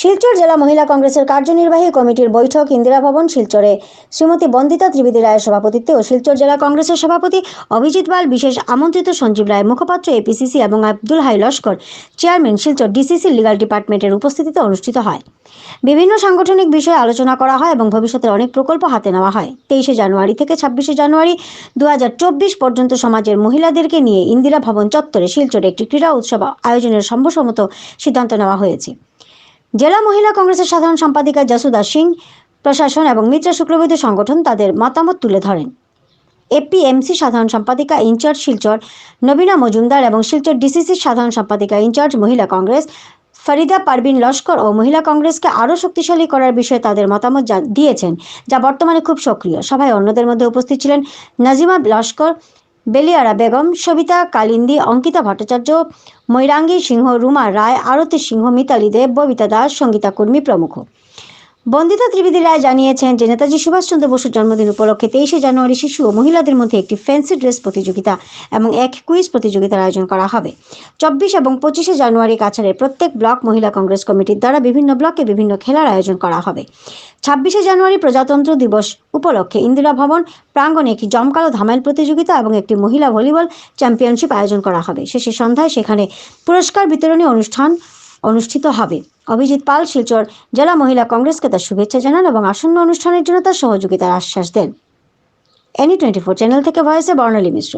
শিলচর জেলা মহিলা কংগ্রেসের কার্যনির্বাহী কমিটির বৈঠক ইন্দিরা ভবন, শিলচরে। শ্রীমতী বন্দিতা ত্রিবেদী রায়ের সভাপতিত্বে ও শিলচর জেলা কংগ্রেসের সভাপতি অভিজিৎ পাল, বিশেষ আমন্ত্রিত সঞ্জীব রায়, মুখপাত্র এপিসিসি এবং Abdul Hai Laskar, chairman Silchar DCC legal ডিপার্টমেন্টের উপস্থিতিতে অনুষ্ঠিত হয়। বিভিন্ন সাংগঠনিক বিষয়ে আলোচনা করা হয় এবং ভবিষ্যতের অনেক প্রকল্প হাতে নেওয়া হয়। তেইশে জানুয়ারি থেকে ছাব্বিশে জানুয়ারি দু হাজার চব্বিশ পর্যন্ত সমাজের মহিলাদেরকে নিয়ে ইন্দিরা ভবন চত্বরে শিলচরে একটি ক্রীড়া উৎসব আয়োজনের সম্ভবসম্মত সিদ্ধান্ত নেওয়া হয়েছে। জেলা মহিলা কংগ্রেসের সাধারণ সম্পাদিকা জাসুদা সিং, প্রশাসন এবং মিত্র শুক্রবৈদ্য সংগঠন তাদের মতামত তুলে ধরেন। এপিএমসি সাধারণ সম্পাদিকা ইনচার্জ শিলচর নবীনা মজুমদার এবং শিলচর ডিসিসির সাধারণ সম্পাদিকা ইনচার্জ মহিলা কংগ্রেস ফরিদা পারবিন লস্কর ও মহিলা কংগ্রেসকে আরও শক্তিশালী করার বিষয়ে তাদের মতামত দিয়েছেন, যা বর্তমানে খুব সক্রিয়। সভায় অন্যদের মধ্যে উপস্থিত ছিলেন নাজিমা লস্কর বেলিয়ারা বেগম, সবিতা কালিন্দি, অঙ্কিতা ভট্টাচার্য মৈরাঙ্গী সিংহ, রুমা রায়, আরতি সিংহ, মিতালি দেব ববিতা দাস সঙ্গীতা কর্মী প্রমুখ। বন্দিতা ত্রিবেদী রায় জানিয়েছেন যে নেতাজি সুভাষচন্দ্র বসুর জন্মদিন উপলক্ষে তেইশে জানুয়ারি শিশু ও মহিলাদের মধ্যে একটি ফ্যান্সি ড্রেস প্রতিযোগিতা এবং এক কুইজ প্রতিযোগিতার আয়োজন করা হবে। চব্বিশ এবং পঁচিশে জানুয়ারি কাছাড়ের প্রত্যেক ব্লক মহিলা কংগ্রেস কমিটির দ্বারা বিভিন্ন ব্লকে বিভিন্ন খেলার আয়োজন করা হবে। ছাব্বিশে জানুয়ারি প্রজাতন্ত্র দিবস উপলক্ষে ইন্দিরা ভবন প্রাঙ্গণে একটি জমকালো ধামাইল প্রতিযোগিতা এবং একটি মহিলা ভলিবল চ্যাম্পিয়নশিপ আয়োজন করা হবে। শেষে সন্ধ্যায় সেখানে পুরস্কার বিতরণী অনুষ্ঠান অনুষ্ঠিত হবে। অভিজিৎ পাল, শিলচর জেলা মহিলা কংগ্রেসকে তার শুভেচ্ছা জানান এবং আসন্ন অনুষ্ঠানের জন্য তার সহযোগিতার আশ্বাস দেন। এনি টোয়েন্টি ফোর চ্যানেল থেকে ভয়েসে বর্ণালী মিশ্র।